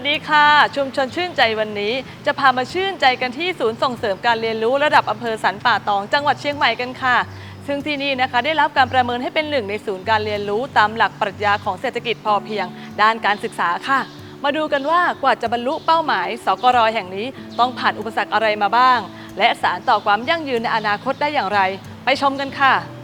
วัสดีค่ะ ชุมชนชื่นใจวันนี้ จะพามาชื่นใจกันที่ศูนย์ส่งเสริมการเรียนรู้ระดับอำเภอสันป่าตอง จังหวัดเชียงใหม่กันค่ะ ซึ่งที่นี่นะคะได้รับการประเมินให้เป็นหนึ่งในศูนย์การเรียนรู้ตามหลักปรัชญาของเศรษฐกิจพอเพียง ด้านการศึกษาค่ะ มาดูกันว่ากว่าจะบรรลุเป้าหมาย สกรแห่งนี้ต้องผ่านอุปสรรคอะไรมาบ้าง และสารต่อความยั่งยืนในอนาคตได้อย่างไร ไปชมกันค่ะ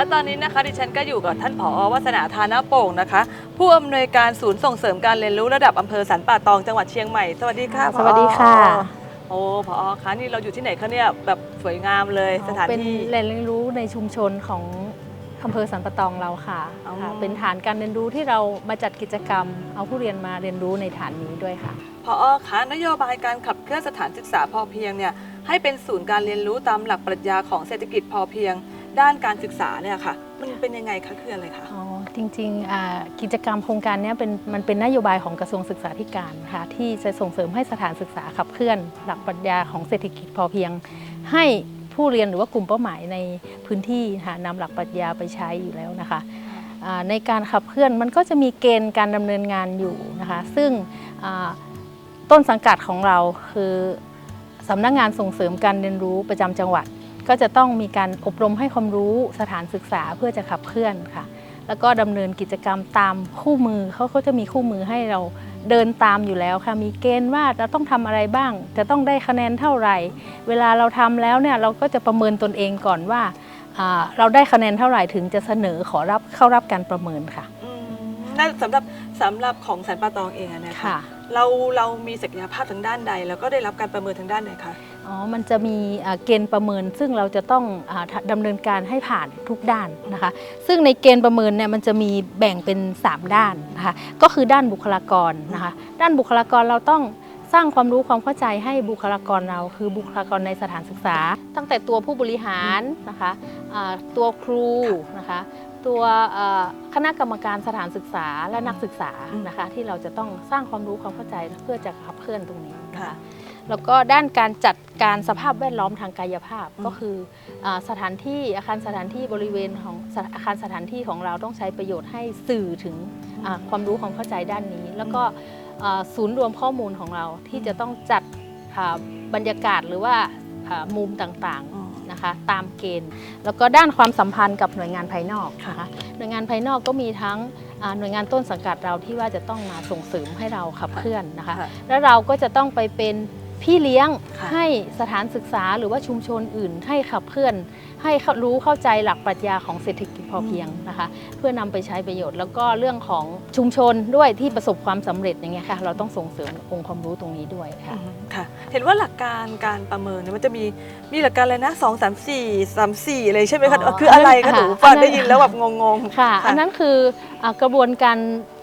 และตอนนี้นะคะดิฉันก็อยู่กับท่านผอวัฒนาธานาโป่งนะคะ ผู้อำนวยการศูนย์ส่งเสริมการเรียนรู้ระดับอำเภอสันป่าตองจังหวัดเชียงใหม่ สวัสดีค่ะผอสวัสดีค่ะ โอ้ผอคะนี่เราอยู่ที่ไหนคะเนี่ยแบบสวยงามเลยสถานเป็นที่ แหล่งเรียนรู้ในชุมชนของอำเภอสันปะตองเราค่ะอ๋อ ค่ะเป็นฐานการเรียนรู้ที่เรามาจัดกิจกรรม เอาผู้เรียนมาเรียนรู้ในฐานนี้ด้วยค่ะผอคะนโยบายการขับเคลื่อนสถานศึกษาพอเพียงเนี่ยให้เป็นศูนย์การเรียนรู้ตามหลักปรัชญาของเศรษฐกิจพอเพียง ด้านการศึกษาเนี่ยค่ะ มันเป็นยังไงคะคืออะไรคะ อ๋อจริงๆอ่ากิจกรรมโครงการเนี้ยเป็นมันเป็นนโยบายของกระทรวงศึกษาธิการค่ะที่จะส่งเสริมให้สถานศึกษาขับเคลื่อน หลักปรัชญาของเศรษฐกิจพอเพียง ให้ผู้เรียนหรือว่ากลุ่มเป้าหมายในพื้นที่ค่ะนำหลักปรัชญาไปใช้อยู่แล้วนะคะอ่าในการขับเคลื่อนมันก็จะมีเกณฑ์การดำเนินงานอยู่นะคะ ซึ่งอ่าต้นสังกัดของเราคือสำนักงานส่งเสริมการเรียนรู้ประจำจังหวัด ก็จะต้องมีการอบรมให้ความรู้สถานศึกษาเพื่อจะขับเคลื่อนค่ะ แล้วก็ดำเนินกิจกรรมตามคู่มือเขาก็จะมีคู่มือให้เราเดินตามอยู่แล้วค่ะ มีเกณฑ์ว่าเราต้องทำอะไรบ้าง จะต้องได้คะแนนเท่าไหร่ เวลาเราทำแล้วเนี่ยเราก็จะประเมินตนเองก่อนว่าอ่าเราได้คะแนนเท่าไหร่ถึงจะเสนอขอรับเข้ารับการประเมินค่ะอืมนั่นสำหรับสำหรับของสันป่าตองเองอะนะคะค่ะ เราเรามีศักยภาพทางด้านใด แล้วก็ได้รับการประเมินทางด้านไหนคะ อ๋อ มันจะมีเกณฑ์ประเมิน ซึ่งเราจะต้องอาดำเนินการให้ผ่านทุกด้านนะคะ ซึ่งในเกณฑ์ประเมินเนี่ยมันจะมีแบ่งเป็น 3 ด้านนะคะ ก็คือด้านบุคลากรนะคะ ด้านบุคลากรเราต้องสร้างความรู้ความเข้าใจให้บุคลากรเรา คือบุคลากรในสถานศึกษา ตั้งแต่ตัวผู้บริหารนะคะตัวครูนะคะ ตัวเอ่อคณะกรรมการสถานศึกษาและนักศึกษานะคะที่เราจะต้องสร้างความรู้ความเข้าใจเพื่อจะขับเคลื่อนตรงนี้นะคะค่ะแล้วก็ด้านการจัดการสภาพแวดล้อมทางกายภาพอืมก็คืออาสถานที่อาคารสถานที่บริเวณของสอาคารสถานที่ของเราต้องใช้ประโยชน์ให้สื่อถึงอ่าความรู้ความเข้าใจด้านนี้ แล้วก็อ่าศูนย์รวมข้อมูลของเราที่จะต้องจัดอ่าบรรยากาศหรือว่าอ่ามุมต่างอ๋อๆ นะคะ ตามเกณฑ์ แล้วก็ด้านความสัมพันธ์กับหน่วยงานภายนอกค่ะนะคะหน่วยงานภายนอกก็มีทั้งอ่าหน่วยงานต้นสังกัดเราที่ว่าจะต้องมาส่งเสริมให้เราขับเคลื่อนนะคะค่ะแล้วเราก็จะต้องไปเป็น พี่เลี้ยงค่ะให้สถานศึกษาหรือว่าชุมชนอื่น ให้ขับเคลื่อน ให้เขารู้เข้าใจหลักปรัชญาของเศรษฐกิจพอเพียงนะคะ เพื่อนำไปใช้ประโยชน์ แล้วก็เรื่องของชุมชนด้วยที่ประสบความสำเร็จอย่างเงี้ยค่ะ เราต้องส่งเสริมองค์ความรู้ตรงนี้ด้วยค่ะอืมค่ะ เห็นว่าหลักการการประเมินเนี่ยมันจะมีมีหลักการอะไรนะสองสามสี่สามสี่เลยใช่ไหมคะอ๋อคืออะไรคะอันหนั้นูนฟังอันนั้นได้ยินแล้วแบบงงๆค่ะอันนั้นคืออากระบวนการ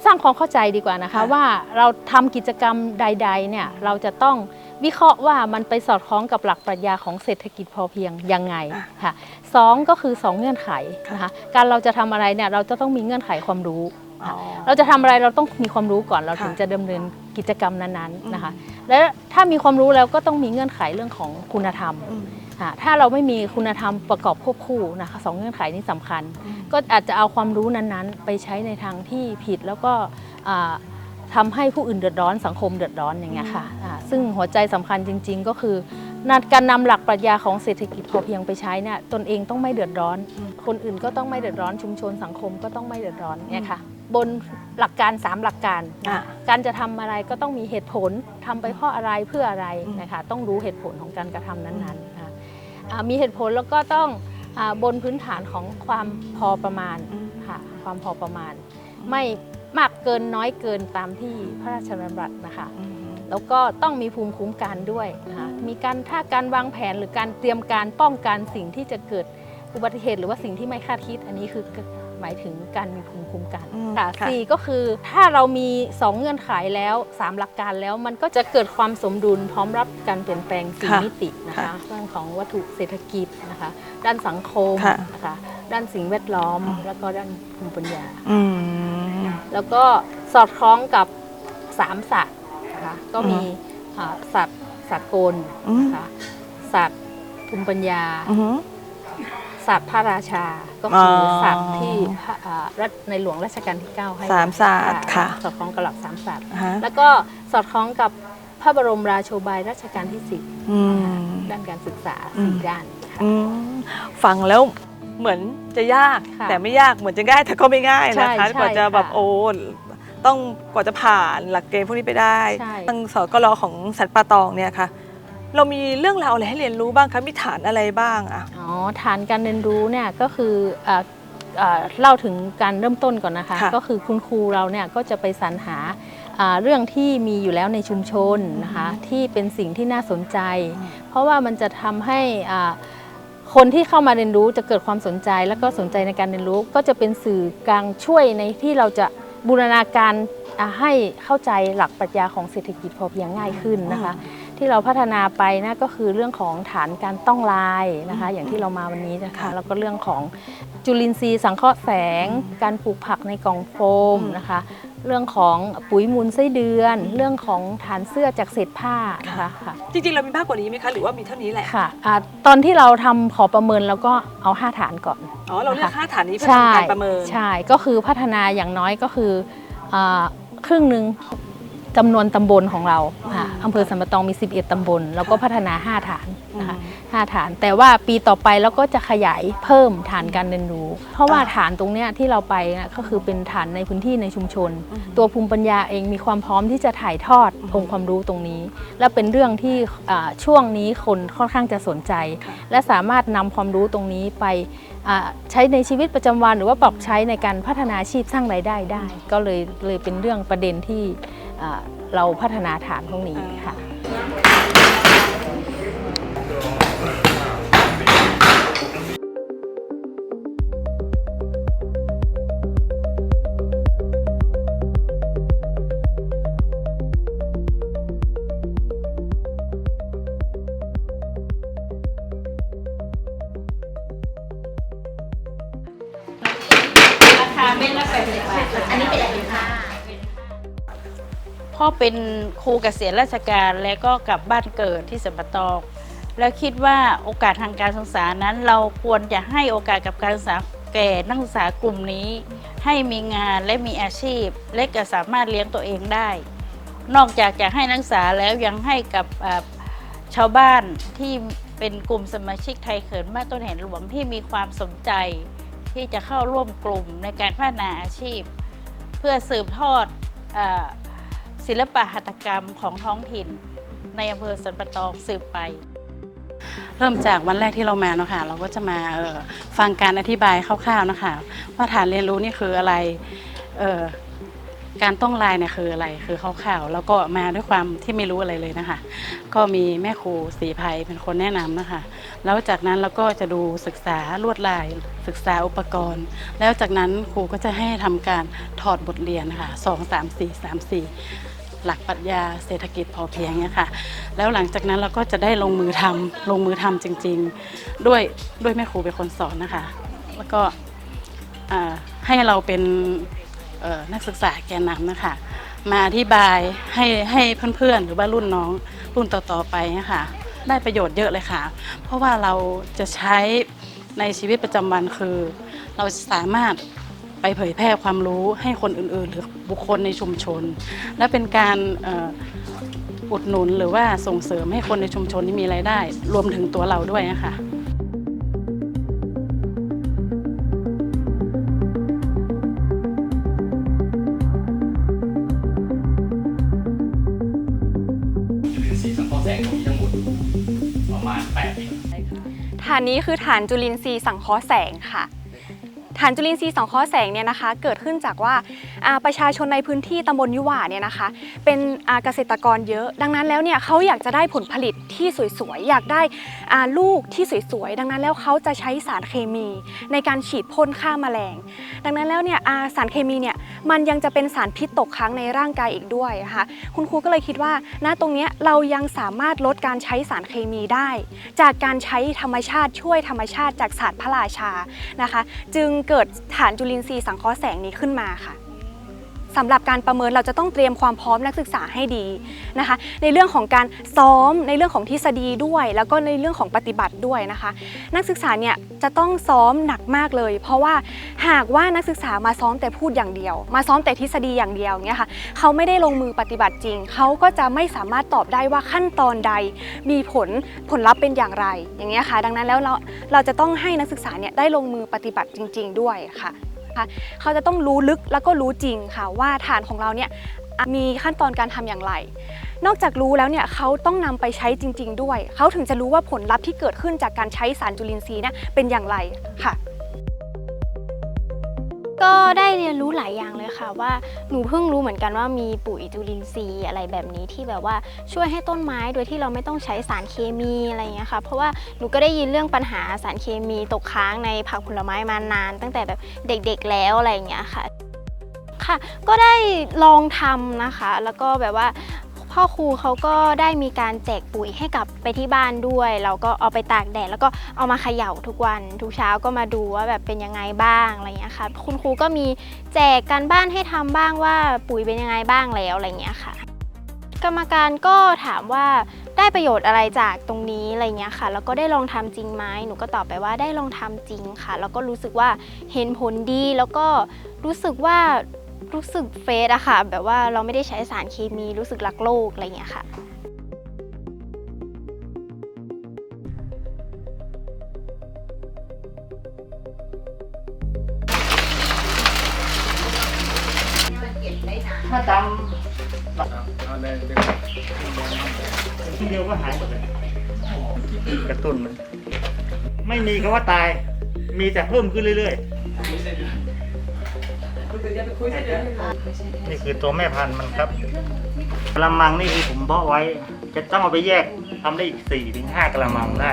สร้างความเข้าใจดีกว่านะคะค่ะว่าเราทำกิจกรรมใด ๆเนี่ยเราจะต้อง วิเคราะห์ว่ามันไปสอดคล้องกับหลักปรัชญาของเศรษฐกิจพอเพียงยังไงอะค่ะสองก็คือสองเงื่อนไขค่ะนะคะการเราจะทำอะไรเนี่ยเราจะต้องมีเงื่อนไขความรู้อ๋อเราจะทำอะไรเราต้องมีความรู้ก่อนเราค่ะถึงจะดำเนินกิจกรรมนั้นๆนะคะและถ้ามีความรู้แล้วก็ต้องมีเงื่อนไขเรื่องของคุณธรรมอืมค่ะถ้าเราไม่มีคุณธรรมประกอบควบคู่นะคะสองเงื่อนไขนี้สำคัญ ก็อาจจะเอาความรู้นั้นๆ ไปใช้ในทางที่ผิดแล้วก็ อ่าทำให้ผู้อื่นเดือดร้อนสังคมเดือดร้อนอย่างเงี้ยค่ะอ่าซึ่งหัวใจสำคัญจริง ๆ ก็คือนัดการนำหลักปรัชญาของเศรษฐกิจพอเพียงไปใช้เนี่ยตนเองต้องไม่เดือดร้อน คนอื่นก็ต้องไม่เดือดร้อนชุมชนสังคมก็ต้องไม่เดือดร้อนเนี่ยค่ะบนหลักการ 3 หลักการอะการจะทำอะไรก็ต้องมีเหตุผลทำไปเพราะอะไรเพื่ออะไรอืมนะคะต้องรู้เหตุผลของการกระทำนั้นๆค่ะอ่ามีเหตุผลแล้วก็ต้องอาบนพื้นฐานของความพอประมาณอืมค่ะความพอประมาณ ไม่ มากเกินน้อยเกินตามที่พระราชดำรัสนะคะอืมแล้วก็ต้องมีภูมิคุ้มกันด้วยนะคะมีการถ้าการวางแผนหรือการเตรียมการป้องกันสิ่งที่จะเกิดอุบัติเหตุหรือว่าสิ่งที่ไม่คาดคิด อันนี้คือหมายถึงการมีภูมิคุ้มกันอืมค่ะค่ะสี่ก็คือถ้าเรามี 2 เงื่อนไขแล้ว 3 หลักการแล้วมันก็จะเกิดความสมดุลพร้อมรับการเปลี่ยนแปลงสี่ค่ะมิตินะคะค่ะเรื่องของวัตถุเศรษฐกิจนะคะด้านสังคมค่ะนะคะด้านสิ่งแวดล้อมอืมแล้วก็ด้านภูมิปัญญาอืม แล้วก็สอดคล้องกับสามสัตว์นะคะก็มีอ่าสัตว์สัตว์กลอืมนะคะสัตว์ภูมิปัญญาอือหือสัตว์พระราชา ก็คือออสัตว์ที่พระอ่ารัชในหลวงรัชกาลที่ 9 ให้สามศาสตร์ค่ะ สอดคล้องกับหลักสามสัตว์อ่าฮะแล้วก็สอดคล้องกับพระบรมราโชบายรัชกาลที่อืม10ด้านการศึกษาอืมสี่ด้านค่ะอืมฟังแล้ว เหมือนจะยากค่ะแต่ไม่ยากเหมือนจะง่ายแต่ก็ไม่ง่ายใช่นะคะใช่กว่าจะแบบค่ะโอ้ต้องกว่าจะผ่านหลักเกณฑ์พวกนี้ไปได้ใช่ ทางสกลของสัตว์ป่าตองเนี่ยค่ะเรามีเรื่องราวอะไรให้เรียนรู้บ้างคะมีฐานอะไรบ้างอะอ๋อฐานการเรียนรู้เนี่ยก็คืออ่าอ่าเล่าถึงการเริ่มต้นก่อนนะคะค่ะก็คือคุณครูเราเนี่ยก็จะไปสรรหาอ่าเรื่องที่มีอยู่แล้วในชุมชนนะคะที่เป็นสิ่งที่น่าสนใจ เพราะว่ามันจะทำให้อ่า คนที่เข้ามาเรียนรู้จะเกิดความสนใจ แล้วก็สนใจในการเรียนรู้ ก็จะเป็นสื่อกลางช่วยในที่เราจะบูรณาการให้เข้าใจหลักปรัชญาของเศรษฐกิจพอเพียงง่ายขึ้นนะคะ ที่เราพัฒนาไปนะก็คือเรื่องของฐานการต้องลายนะคะ อย่างที่เรามาวันนี้นะคะค่ะแล้วก็เรื่องของจุลินทรีย์สังเคราะห์แสง การปลูกผักในกล่องโฟมอืมนะคะ เรื่องของปุ๋ยมูลไส้เดือน เรื่องของฐานเสื้อจากเศษผ้านะคะค่ะจริงๆเรามีมากกว่านี้ไหมคะหรือว่ามีเท่านี้แหละค่ะอ่าตอนที่เราทำขอประเมินแล้วก็เอา 5 ฐานก่อน อ๋อเราเลือกค่าฐานนี้เพื่อใช่ทำการประเมิน ใช่ ก็คือพัฒนาอย่างน้อยก็คืออาครึ่งหนึ่ง จำนวนตำบลของเราค่ะอืมอำเภอสัมปะตองมี 11 ตำบล แล้วก็ค่ะพัฒนา 5 ฐานนะคะอืมห้าฐาน แต่ว่าปีต่อไปเราก็จะขยายเพิ่มฐานการเรียนรู้ เพราะว่าอ่าฐานตรงเนี้ยที่เราไปนะก็คือเป็นฐานในพื้นที่ในชุมชนอืมตัวภูมิปัญญาเองมีความพร้อมที่จะถ่ายทอดอืมองค์ความรู้ตรงนี้ และเป็นเรื่องที่อ่าช่วงนี้คนค่อนข้างจะสนใจค่ะและสามารถนำความรู้ตรงนี้ไปอ่าใช้ในชีวิตประจำวัน หรือว่าปรับใช้ในการพัฒนาอาชีพสร้างรายได้ได้ ก็เลยเลยเป็นเรื่องประเด็นที่อ่า เราพัฒนาฐานพวกนี้ค่ะ พ่อเป็นครูเกษียณราชการแล้วก็กลับบ้านเกิดที่สมปะตอง แล้วคิดว่าโอกาสทางการศึกษานั้น เราควรจะให้โอกาสกับการศึกษาแก่นักศึกษากลุ่มนี้ ให้มีงานและมีอาชีพ และก็สามารถเลี้ยงตัวเองได้ นอกจากจะให้นักศึกษาแล้วยังให้กับชาวบ้านที่เป็นกลุ่มสมาชิกไทยเขินบ้าต้นแหนหลวงที่มีความสนใจ ที่จะเข้าร่วมกลุ่มในการพัฒนาอาชีพ เพื่อสืบทอดอ ศิลปะหัตถกรรมของท้องถิ่น ในอำเภอสันปะตองสืบไป เริ่มจากวันแรกที่เรามาเนาะค่ะเราก็จะมาออฟังการอธิบายคร่าวๆนะคะว่าฐานเรียนรู้นี่คืออะไรเออการต้องลายเนี่ยคืออะไรคือคร่าวๆแล้วก็มาด้วยความที่ไม่รู้อะไรเลยนะคะ ก็มีแม่ครูศรีภัยเป็นคนแนะนำนะคะ แล้วจากนั้นเราก็จะดูศึกษาลวดลาย ศึกษาอุปกรณ์ แล้วจากนั้นครูก็จะให้ทำการถอดบทเรียนนะคะสองสามสี่สามสี่ หลักปรัชญาเศรษฐกิจพอเพียงเนี่ยค่ะ แล้วหลังจากนั้นเราก็จะได้ลงมือทำลงมือทำจริง ๆ ด้วยด้วยแม่ครูเป็นคนสอนนะคะ แล้วก็ให้เราเป็นนักศึกษาแกนนำนะคะมาอธิบายให้ให้เพื่อนๆ หรือว่ารุ่นน้องรุ่นต่อๆไปนะคะได้ประโยชน์เยอะเลยค่ะ เพราะว่าเราจะใช้ในชีวิตประจำวันคือ เราสามารถ ไปเผยแพร่ความรู้ให้คนอื่นๆ หรือบุคคลในชุมชน และเป็นการอุดหนุนหรือว่าส่งเสริมให้คนในชุมชนที่มีรายได้ รวมถึงตัวเราด้วยนะคะฐานนี้คือฐานจุลินทรีย์สังเคราะห์แสงค่ะ ฐานจุลินทรีย์สังเคราะห์แสงเนี่ยนะคะเกิดขึ้นจากว่าประชาชนในพื้นที่ตำบลยุหว่าเนี่ยนะคะ เป็นเกษตรกรเยอะ ดังนั้นแล้วเนี่ยเขาอยากจะได้ผลผลิตที่สวยๆ อยากได้ลูกที่สวยๆ ดังนั้นแล้วเขาจะใช้สารเคมีในการฉีดพ่นฆ่าแมลง ดังนั้นแล้วเนี่ยาสารเคมีเนี่ยมันยังจะเป็นสารพิษตกค้างในร่างกายอีกด้วยนะคะคุณครูก็เลยคิดว่าณตรงนี้เรายังสามารถลดการใช้สารเคมีได้ จากการใช้ธรรมชาติช่วยธรรมชาติจากศาสตร์พระราชานะคะ จึงเกิดฐานจุลินทรีย์สังเคราะห์แสงนี้ขึ้นมาค่ะ สำหรับการประเมินเราจะต้องเตรียมความพร้อมนักศึกษาให้ดีนะคะ ในเรื่องของการซ้อมในเรื่องของทฤษฎีด้วย แล้วก็ในเรื่องของปฏิบัติด้วยนะคะ นักศึกษาเนี่ยจะต้องซ้อมหนักมากเลย เพราะว่าหากว่านักศึกษามาซ้อมแต่พูดอย่างเดียว มาซ้อมแต่ทฤษฎีอย่างเดียวเนี่ยค่ะเขาไม่ได้ลงมือปฏิบัติจริง เขาก็จะไม่สามารถตอบได้ว่าขั้นตอนใด มีผลผลลัพธ์เป็นอย่างไรอย่างเงี้ยค่ะ ดังนั้นแล้วเราเราจะต้องให้นักศึกษาเนี่ยได้ลงมือปฏิบัติจริง ๆ ด้วยค่ะ คะ เขาจะต้องรู้ลึกแล้วก็รู้จริงค่ะ ว่าฐานของเราเนี่ยมีขั้นตอนการทำอย่างไร นอกจากรู้แล้วเนี่ยเขาต้องนำไปใช้จริง ๆ ด้วย เขาถึงจะรู้ว่าผลลัพธ์ที่เกิดขึ้นจากการใช้สารจุลินทรีย์เนี่ยเป็นอย่างไรค่ะ ก็ได้เรียนรู้หลายอย่างเลยค่ะว่าหนูเพิ่งรู้เหมือนกันว่ามีปุ๋ยจุลินทรีย์อะไรแบบนี้ที่แบบว่าช่วยให้ต้นไม้โดยที่เราไม่ต้องใช้สารเคมีอะไรอย่างเงี้ยค่ะเพราะว่าหนูก็ได้ยินเรื่องปัญหาสารเคมีตกค้างในผักผลไม้มานาน ตั้งแต่แบบเด็กๆแล้วอะไรอย่างเงี้ยค่ะค่ะ ก็ได้ลองทำนะคะ แล้วก็แบบว่า พ่อครูเขาก็ได้มีการแจกปุ๋ยให้กับไปที่บ้านด้วย เราก็เอาไปตากแดดแล้วก็เอามาเขย่าทุกวัน ทุกเช้าก็มาดูว่าแบบเป็นยังไงบ้างอะไรอย่างเงี้ยค่ะ คุณครูก็มีแจกการบ้านให้ทำบ้างว่าปุ๋ยเป็นยังไงบ้างแล้วอะไรอย่างเงี้ยค่ะ กรรมการก็ถามว่าได้ประโยชน์อะไรจากตรงนี้อะไรเงี้ยค่ะ แล้วก็ได้ลองทำจริงไหมหนูก็ตอบไปว่าได้ลองทำจริงค่ะ แล้วก็รู้สึกว่าเห็นผลดีแล้วก็รู้สึกว่า รู้สึกเฟสอะค่ะ แบบว่าเราไม่ได้ใช้สารเคมีรู้สึกรักโลกอะไรเงี้ยค่ะถ้าดำทีเดียวก็หายหมดเลยกระตุ้นมัน ไม่มีคำว่าตาย มีแต่เพิ่มขึ้นเรื่อยๆ นี่คือตัวแม่พันธุ์มันครับกระมังนี่คือผมเพาะไว้ จะต้องเอาไปแยกทำได้อีกสี่ถึงห้ากระมังได้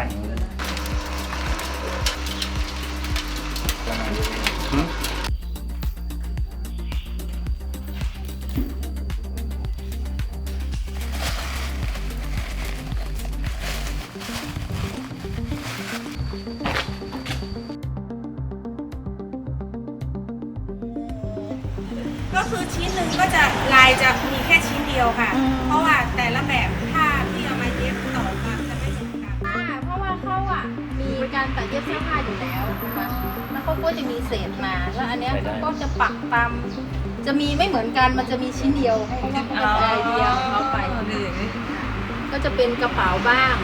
ก็จะเป็นกระเป๋าบ้าง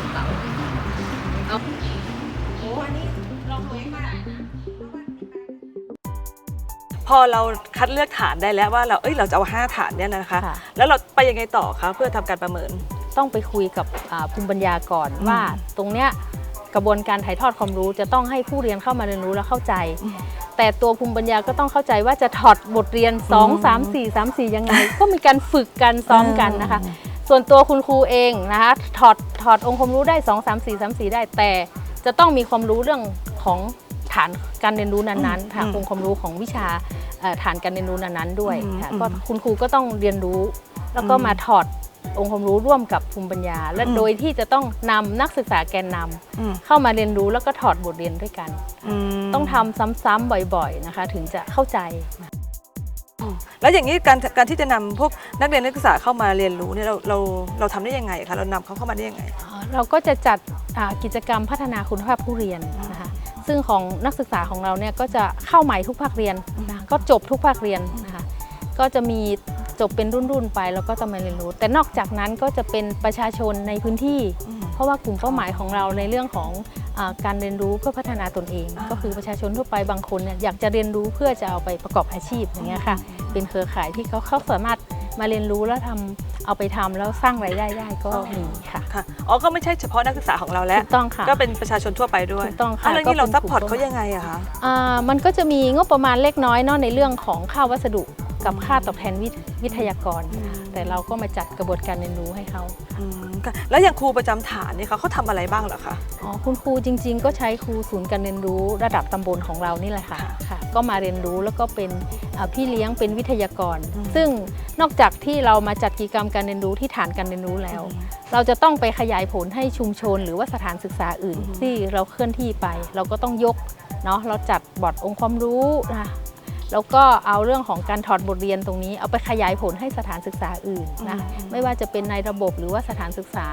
กระเป๋าโอ้อันนี้ลองดูก็ได้นะพอเราคัดเลือกฐานได้แล้วว่าเราเอ้ยเราจะเอาห้าฐานเนี่ยนะคะ ค่ะ แล้วเราไปยังไงต่อคะเพื่อทำการประเมิน ต้องไปคุยกับอ่าภูมิปัญญาก่อนว่า ตรงเนี้ยกระบวนการถ่ายทอดความรู้จะต้องให้ผู้เรียนเข้ามาเรียนรู้และเข้าใจแต่ตัวภูมิปัญญาก็ต้องเข้าใจว่าจะถอดบทเรียน 2 3 4 3 4 ยังไง ก็มีการฝึกกันซ้อมกันนะคะ ส่วนตัวคุณครูเองนะคะถอดถอดองค์ความรู้ได้ 2 3 4 3 4 ได้แต่ จะต้องมีความรู้เรื่องของฐานการเรียนรู้นั้นๆค่ะอืมองค์ความรู้ของวิชาเอ่อฐานการเรียนรู้นั้นๆด้วยค่ะอืมก็คุณครูก็ต้องเรียนรู้ แล้วก็อืมมาถอดองค์ความรู้ร่วมกับภูมิปัญญา และอืมโดยที่จะต้องนำนักศึกษาแกนนำอืมเข้ามาเรียนรู้แล้วก็ถอดบทเรียนด้วยกันอืมต้องทำซ้ำๆบ่อยๆนะคะ ถึงจะเข้าใจ แล้วอย่างนี้การการที่จะนำพวกนักเรียนนักศึกษาเข้ามาเรียนรู้เนี่ยเราเราเราทำได้ยังไงคะเรานำเขาเข้ามาได้ยังไง เราก็จะจัดอ่ากิจกรรมพัฒนาคุณภาพผู้เรียนนะคะซึ่งของนักศึกษาของเราเนี่ยก็จะเข้าใหม่ทุกภาคเรียนนะก็จบทุกภาคเรียนนะคะก็จะมีจบเป็นรุ่นๆไปแล้วก็จะมาเรียนรู้ แต่นอกจากนั้นก็จะเป็นประชาชนในพื้นที่ เพราะว่ากลุ่มเป้าหมายของเราในเรื่องของอาการเรียนรู้เพื่อพัฒนาตนเอง ก็คือประชาชนทั่วไปบางคนเนี่ยอยากจะเรียนรู้เพื่อจะเอาไปประกอบอาชีพอย่างเงี้ยค่ะเป็นเครือข่ายที่เขาเขาสามารถมาเรียนรู้แล้วทำเอาไปทำแล้วสร้างรายได้ได้ก็มีค่ะค่ะอ๋อก็ไม่ใช่เฉพาะนักศึกษาของเราแล้วถูกต้องค่ะก็เป็นประชาชนทั่วไปด้วยถูกต้องค่ะาวแล้วนี่เราก็ซัพเป็นพอร์ตกลุ่มเขายังไงอะคะอ่ามันก็จะมีงบประมาณเล็กน้อยเนาะในเรื่องของค่าวัสดุ กับค่าตอบแทนวิทวิทยากร แต่เราก็มาจัดกระบวนการเรียนรู้ให้เขาอืมค่ะแล้วอย่างครูประจำฐานเนี่ยเขาเขาทำอะไรบ้างเหรอคะอ๋อคุณครูจริง ๆ ก็ใช้ครูศูนย์การเรียนรู้ระดับตำบลของเรานี่แหละค่ะค่ะ ก็มาเรียนรู้แล้วก็เป็นอ่าพี่เลี้ยงเป็นวิทยากร ซึ่งนอกจากที่เรามาจัดกิจกรรมการเรียนรู้ที่ฐานการเรียนรู้แล้ว เราจะต้องไปขยายผลให้ชุมชน หรือว่าสถานศึกษาอื่น ที่เราเคลื่อนที่ไป เราก็ต้องยกเนาะเราจัดบอร์ดองค์ความรู้นะ แล้วก็เอาเรื่องของการถอดบทเรียนตรงนี้ เอาไปขยายผลให้สถานศึกษาอื่นนะไม่ว่าจะเป็นในระบบหรือว่าสถานศึกษา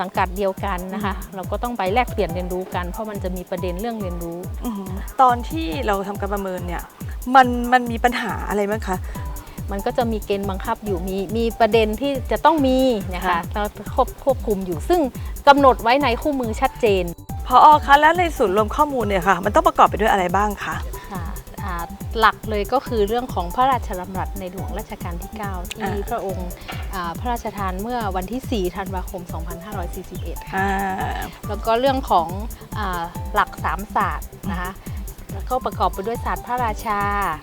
สังกัดเดียวกันนะคะเราก็ต้องไปแลกเปลี่ยนเรียนรู้กัน เพราะมันจะมีประเด็นเรื่องเรียนรู้อืมตอนที่เราทำการประเมินเนี่ยมันมันมีปัญหาอะไรบ้างคะมันก็จะมีเกณฑ์บังคับอยู่มีมีประเด็นที่จะต้องมีนะคะค่ะเราควบควบคุมอยู่ ซึ่งกำหนดไว้ในคู่มือชัดเจนพออคะแล้วในศูนย์รวมข้อมูลเนี่ยค่ะ มันต้องประกอบไปด้วยอะไรบ้างคะค่ะอ่า หลักเลยก็คือเรื่องของพระราชดำรัสในหลวงรัชกาลที่ 9 ที่อ่าพระองค์อ่าพระราชทานเมื่อวันที่ 4 ธันวาคม 2541 ค่ะอ่าแล้วก็เรื่องของอาหลักสามศาสตร์นะคะแล้วก็ประกอบไปด้วยศาสตร์พระราชา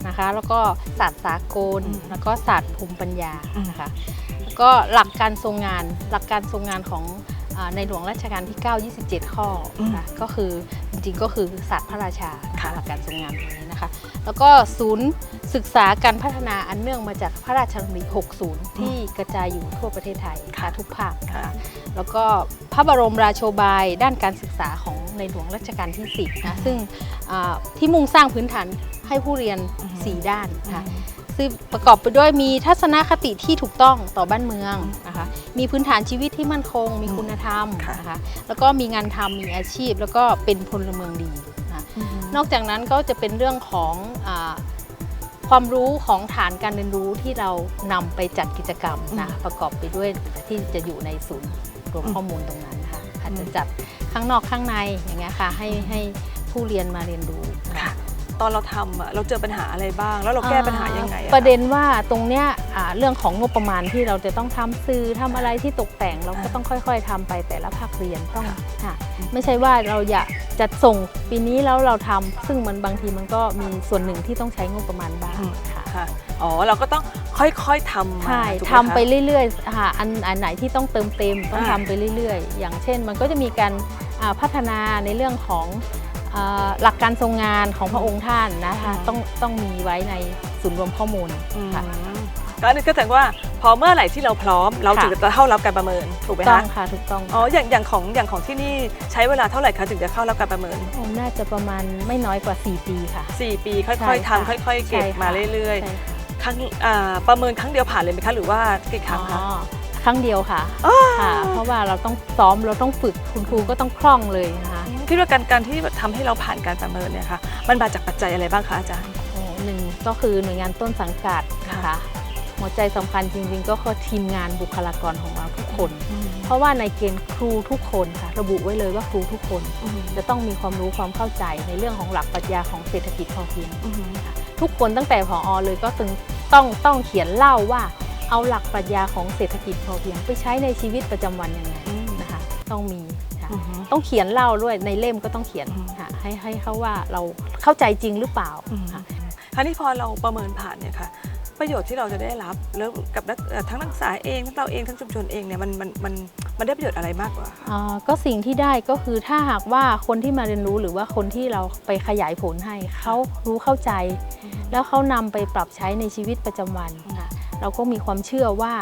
นะคะ แล้วก็ศาสตร์สากล แล้วก็ศาสตร์ภูมิปัญญานะคะแล้วก็หลักการทรงงานหลักการทรงงานของอา ในหลวงรัชกาลที่ 9 27 ข้อนะคะก็คือจริงๆก็คือศาสตร์พระราชาหลักการทรงงานตรงนี้นะคะ แล้วก็ศูนย์ศึกษาการพัฒนาอันเนื่องมาจากพระราชดำริ60 ที่กระจายอยู่ทั่วประเทศไทยค่ะทุกภาคนะคะแล้วก็พระบรมราโชบายด้านการศึกษาของในหลวงรัชกาลที่ 10 นะ ซึ่งอ่าที่มุ่งสร้างพื้นฐานให้ผู้เรียน 4 ด้านนะคะ ซึ่งประกอบไปด้วยมีทัศนคติที่ถูกต้องต่อบ้านเมืองนะคะ มีพื้นฐานชีวิตที่มั่นคง มีคุณธรรมนะคะ แล้วก็มีงานทำมีอาชีพ แล้วก็เป็นพลเมืองดีนะคะนอกจากนั้นก็จะเป็นเรื่องของอาความรู้ของฐานการเรียนรู้ที่เรานำไปจัดกิจกรรมนะประกอบไปด้วยที่จะอยู่ในศูนย์รวมข้อมูลตรงนั้นนะคะอาจจะจัดข้างนอกข้างในอย่างเงี้ยค่ะให้ให้ผู้เรียนมาเรียนรู้นะคะ ตอนเราทำอะเราเจอปัญหาอะไรบ้าง แล้วเราแก้ปัญหายังไงอคประเด็นว่าตรงเนี้ยอ่าเรื่องของงบประมาณที่เราจะต้องทำสื่อทำอะไรที่ตกแต่งเราก็ต้องค่อยๆทำไปแต่ละภาคเรียนต้องค่ะไม่ใช่ว่าเราอยากจะส่งปีนี้แล้วเราทำซึ่งมันบางทีมันก็มีส่วนหนึ่งที่ต้องใช้งบประมาณบ้างค่ะ ค่ะอ๋อเราก็ต้องค่อยๆทำมาใช่ถูกหมทำคะไปเรื่อยๆค่ะอันอันไหนที่ต้องเติมเต็มต้องอ่าทำไปเรื่อยๆ อย่างเช่นมันก็จะมีการอ่าพัฒนาในเรื่องของอ่า หลักการทรงงานของพระองค์ท่านนะคะต้องต้องมีไว้ในศูนย์รวมข้อมูลค่ะก็อันนี้ก็แสดงว่าพอเมื่อไหร่ที่เราพร้อม เราค่ะถึงจะเข้ารับการประเมินถูกไหมต้องคะค่ะถูกต้องอ๋ออย่างอย่างของอย่างของที่นี่ใช้เวลาเท่าไหร่คะถึงจะเข้ารับการประเมินโอ้น่าจะประมาณไม่น้อยกว่า 4 ปีค่ะ 4 ปีค่ใช่อยๆค่ะทำค่อย ๆ เก็บใช่ค่ะมาเรื่อยใช่ค่ะๆครั้งอ่าประเมินครั้งเดียวผ่านเลยไหมคะหรือว่ากี่ครั้งคะอ๋อค รั้งเดียวค่ะค่ะ เพราะว่าเราต้องซ้อมเราต้องฝึกคุณครูก็ต้องคล่องเลยนะคะคิดว่าการการที่ทำให้เราผ่านการประเมินเนี่ยค่ะมันมาจากปัจจัยอะไรบ้างคะอาจารย์โอ้หนึ่งก็คือหน่วยงานต้นสังกัดนะคะหัวใจสำคัญจริงๆ ก็คือทีมงานบุคลากรของเราทุกคน เพราะว่าในเกณฑ์ครูทุกคนค่ะ ระบุไว้เลยว่าครูทุกคน จะต้องมีความรู้ความเข้าใจในเรื่องของหลักปรัชญาของเศรษฐกิจพอเพียงค่ะทุกคนตั้งแต่ผอเลยก็ตึงต้องต้องเขียนเล่าว่า เอาหลักปรัชญาของเศรษฐกิจพอเพียงไปใช้ในชีวิตประจำวันยังไงนะคะ ต้องมีค่ะต้องเขียนเล่าด้วยในเล่มก็ต้องเขียนค่ะให้ให้เขาว่าเราเข้าใจจริงหรือเปล่าค่ะคราวนี้พอเราประเมินผ่านเนี่ยค่ะประโยชน์ที่เราจะได้รับแล้วกับนักเอ่อทั้งนักศึกษาเองทั้งเราเองทั้งชุมชนเองเนี่ยมันมันมันมันได้ประโยชน์อะไรมากกว่าคะอ่าก็สิ่งที่ได้ก็คือถ้าหากว่าคนที่มาเรียนรู้หรือว่าคนที่เราไปขยายผลให้เขารู้เข้าใจ แล้วเขานำไปปรับใช้ในชีวิตประจำวันค่ะ เราก็มีความเชื่อว่า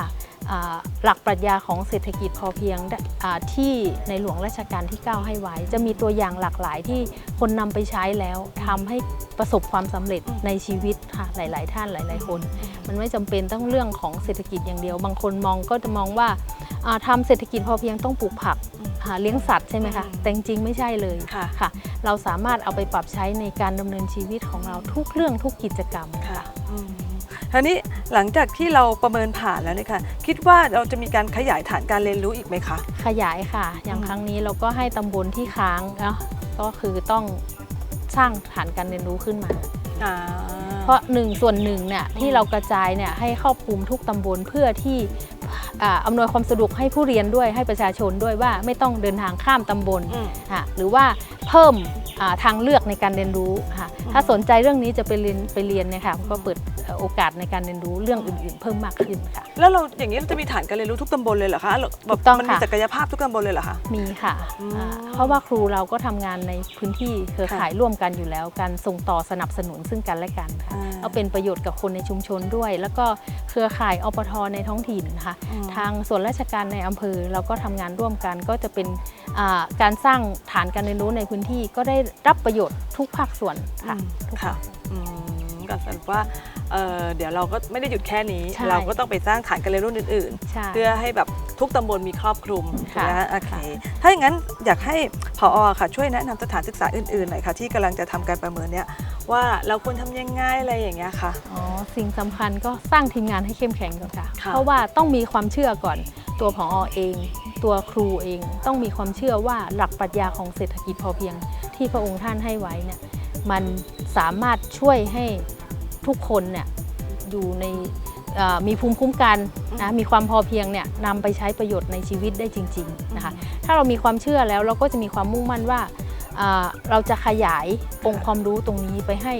อ่าหลักปรัชญาของเศรษฐกิจพอเพียงได้อ่าที่ในหลวงรัชกาลที่ 9 ให้ไว้ จะมีตัวอย่างหลากหลายที่คนนำไปใช้แล้วทำให้ประสบความสำเร็จในชีวิตค่ะหลาย ๆ ท่านหลาย ๆ คน มันไม่จำเป็นต้องเรื่องของเศรษฐกิจอย่างเดียว บางคนมองก็จะมองว่าอ่าทำเศรษฐกิจพอเพียงต้องปลูกผักหาเลี้ยงสัตว์ใช่ไหมคะ แต่จริงๆไม่ใช่เลยค่ะค่ะเราสามารถเอาไปปรับใช้ในการดำเนินชีวิตของเราทุกเรื่องทุกกิจกรรมค่ะอืมทีนี้ หลังจากที่เราประเมินผ่านแล้วเนี่ยค่ะคิดว่าเราจะมีการขยายฐานการเรียนรู้อีกไหมคะ ขยายค่ะ อย่างอืมครั้งนี้เราก็ให้ตำบลที่ค้างเนาะก็คือต้องสร้างฐานการเรียนรู้ขึ้นมาอ่าเพราะหนึ่งส่วนหนึ่งเนี่ยที่เรากระจายเนี่ยให้ครอบคลุมทุกตำบลเพื่อที่อ่าอำนวยความสะดวกให้ผู้เรียนด้วยให้ประชาชนด้วยว่าไม่ต้องเดินทางข้ามตำบลอืมค่ะหรือว่าเพิ่มอ่าทางเลือกในการเรียนรู้ค่ะถ้าสนใจเรื่องนี้จะไปเรียนไปเรียนเนี่ยค่ะก็เปิด โอกาสในการเรียนรู้เรื่องอื่นๆ เพิ่มมากขึ้นค่ะ แล้วเราอย่างนี้เราจะมีฐานการเรียนรู้ทุกตำบลเลยเหรอคะหรือแบถูบกต้องมันมีค่ะ ศักยภาพทุกตำบลเลยเหรอคะ มีค่ะอืมอ่าเพราะว่าครูเราก็ทำงานในพื้นที่เครือข่ายร่วมกันอยู่แล้ว การส่งต่อสนับสนุนซึ่งกันและกันค่ะอ่าเอาเป็นประโยชน์กับคนในชุมชนด้วย แล้วก็เครือข่ายอปทในท้องถิ่นนะคะอืม ทางส่วนราชการในอำเภอเราก็ทำงานร่วมกันก็จะเป็นอ่าการสร้างฐานการเรียนรู้ในพื้นที่ก็ได้รับประโยชน์ทุกภาคส่วนค่ะอืมทุกค่ะภาคอืมก็สรุปว่า เอ่อเดี๋ยวเราก็ไม่ได้หยุดแค่นี้ ใช่เราก็ต้องไปสร้างฐานการเรียนรู้อื่นใช่ ๆ เพื่อให้แบบทุกตำบลมีครอบคลุมค่ะ นะโอเคถ้าอย่างนั้นอยากให้ผอค่ะช่วยแนะนำสถานศึกษาอื่นๆหน่อยค่ะที่กำลังจะทำการประเมินเนี่ยว่าเราควรทำยังไงอะไรอย่างเงี้ยค่ะ อ๋อสิ่งสำคัญก็สร้างทีมงานให้เข้มแข็งก่อนค่ะ ค่ะ เพราะว่าต้องมีความเชื่อก่อน ตัวผอเอง ตัวครูเอง ต้องมีความเชื่อว่าหลักปรัชญาของเศรษฐกิจพอเพียง ที่พระองค์ท่านให้ไว้เนี่ยมันสามารถช่วยให้ ทุกคนเนี่ยอยู่ในเอ่อมีภูมิคุ้มกันนะมีความพอเพียงเนี่ยนำไปใช้ประโยชน์ในชีวิตได้จริงๆนะคะถ้าเรามีความเชื่อแล้วเราก็จะมีความมุ่งมั่นว่าอ่าเราจะขยายองค์ความรู้ตรงนี้ไปให้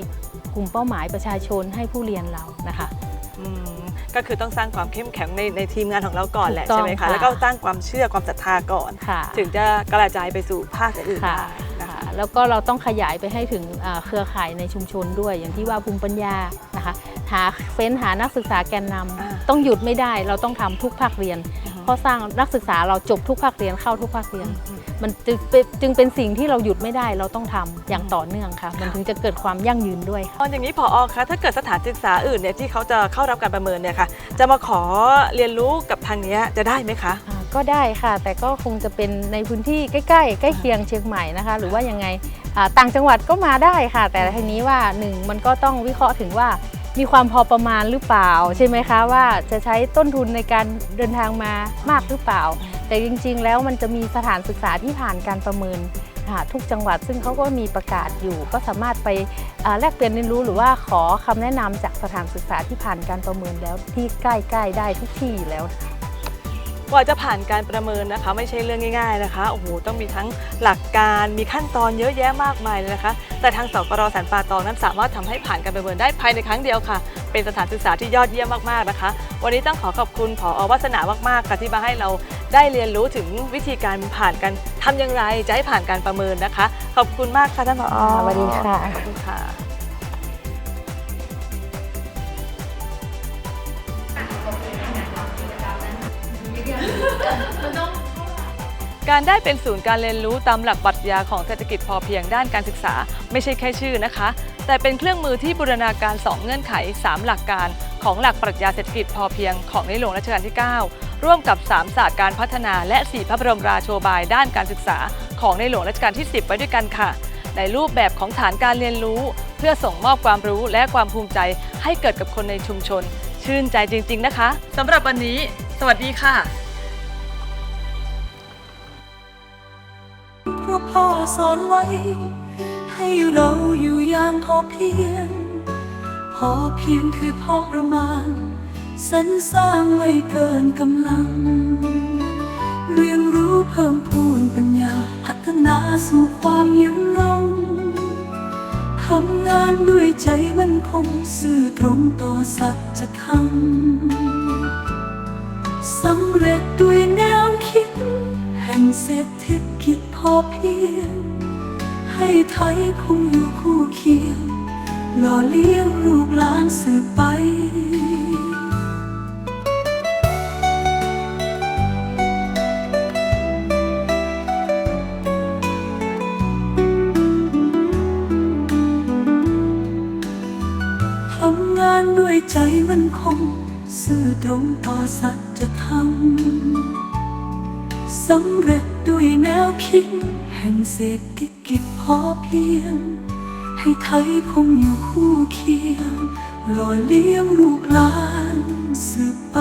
กลุ่มเป้าหมายประชาชนให้ผู้เรียนเรานะคะอืมก็คือต้องสร้างความเข้มแข็งในในทีมงานของเราก่อนแหละถูกต้องใช่ไหมคะค่ะแล้วก็สร้างความเชื่อความศรัทธาก่อนค่ะถึงจะกระจายไปสู่ภาคอื่นๆค่ะได้นะคะ แล้วก็เราต้องขยายไปให้ถึงอ่าเครือข่ายในชุมชนด้วย อย่างที่ว่าภูมิปัญญานะคะหาเฟ้นหานักศึกษาแกนนำอ่าต้องหยุดไม่ได้เราต้องทำทุกภาคเรียนเพราะสร้างนักศึกษาเราจบทุกภาคเรียนเข้าทุกภาคเรียน มันจึงเป็นจึงเป็นสิ่งที่เราหยุดไม่ได้เราต้องทำอย่างต่อเนื่องค่ะ มันถึงจะเกิดความยั่งยืนด้วยค่ะตอนอย่างนี้พอคะถ้าเกิดสถานศึกษาอื่นเนี่ยที่เขาจะเข้ารับการประเมินเนี่ยค่ะจะมาขอเรียนรู้กับทางเนี้ยจะได้ไหมคะอ่า ก็ได้ค่ะ แต่ก็คงจะเป็นในพื้นที่ใกล้ๆ ใกล้เคียงเชียงใหม่นะคะ หรือว่ายังไงอ่าต่างจังหวัดก็มาได้ค่ะ แต่ทีนี้ว่าหนึ่งมันก็ต้องวิเคราะห์ถึงว่ามีความพอประมาณหรือเปล่าใช่ไหมคะว่าจะใช้ต้นทุนในการเดินทางมามากหรือเปล่า แต่จริงๆ แล้วมันจะมีสถานศึกษาที่ผ่านการประเมินค่ะทุกจังหวัดซึ่งเขาก็มีประกาศอยู่ ก็สามารถไปอ่าแลกเปลี่ยนเรียนรู้หรือว่าขอคำแนะนำจากสถานศึกษาที่ผ่านการประเมินแล้วที่ใกล้ ๆ ได้ทุกที่อยู่แล้ว กว่าจะผ่านการประเมินนะคะ ไม่ใช่เรื่องง่าย ๆนะคะโอ้โหต้องมีทั้งหลักการมีขั้นตอนเยอะแยะมากมายเลยนะคะ แต่ทางสกรสันป่าตองนั้นสามารถทำให้ผ่านการประเมินได้ภายในครั้งเดียวค่ะ เป็นสถานศึกษาที่ยอดเยี่ยมมากๆนะคะ วันนี้ต้องขอขอบคุณผอวัฒนามากๆค่ะที่มาให้เราได้เรียนรู้ถึงวิธีการผ่านกันทำอย่างไรจะให้ผ่านการประเมินนะคะ ขอบคุณมากค่ะท่านผอสวัสดีค่ะขอบคุณค่ะ การได้เป็นศูนย์การเรียนรู้ตามหลักปรัชญาของเศรษฐกิจพอเพียงด้านการศึกษา ไม่ใช่แค่ชื่อนะคะ แต่เป็นเครื่องมือที่บูรณาการ 2 เงื่อนไข 3 หลักการของหลักปรัชญาเศรษฐกิจพอเพียงของในหลวงรัชกาลที่ 9 ร่วมกับ 3 ศาสตร์การพัฒนา และ 4 พระบรมราโชบายด้านการศึกษา ของในหลวงรัชกาลที่ 10 ไว้ด้วยกันค่ะ ในรูปแบบของฐานการเรียนรู้ เพื่อส่งมอบความรู้และความภูมิใจให้เกิดกับคนในชุมชน ชื่นใจจริง ๆ นะคะสำหรับวันนี้ สวัสดีค่ะ พ่อสอนไว้ ให้เราอยู่อย่างพอเพียง พอเพียงคือพอประมาณสรรสร้างไว้เกินกำลัง เรียนรู้เพิ่มพูนปัญญา พัฒนาสู่ความยั่งยืนทำงานด้วยใจมันคงซื่อตรงต่อสัจธรรมสำเร็จด้วยแนวคิด แห่งเศรษฐกิ พอเพียง ให้ไทยคงอยู่คู่เคียง หล่อเลี้ยงลูกหลานสืบไปทำงานด้วยใจมันคงสื่อตรงต่อสัจธรรมสำเร็จ ด้วยแนวคิด แห่งเศรษฐกิจพอเพียง ให้ไทยคงอยู่คู่เคียงหล่อเลี้ยงลูกหลานสืบไป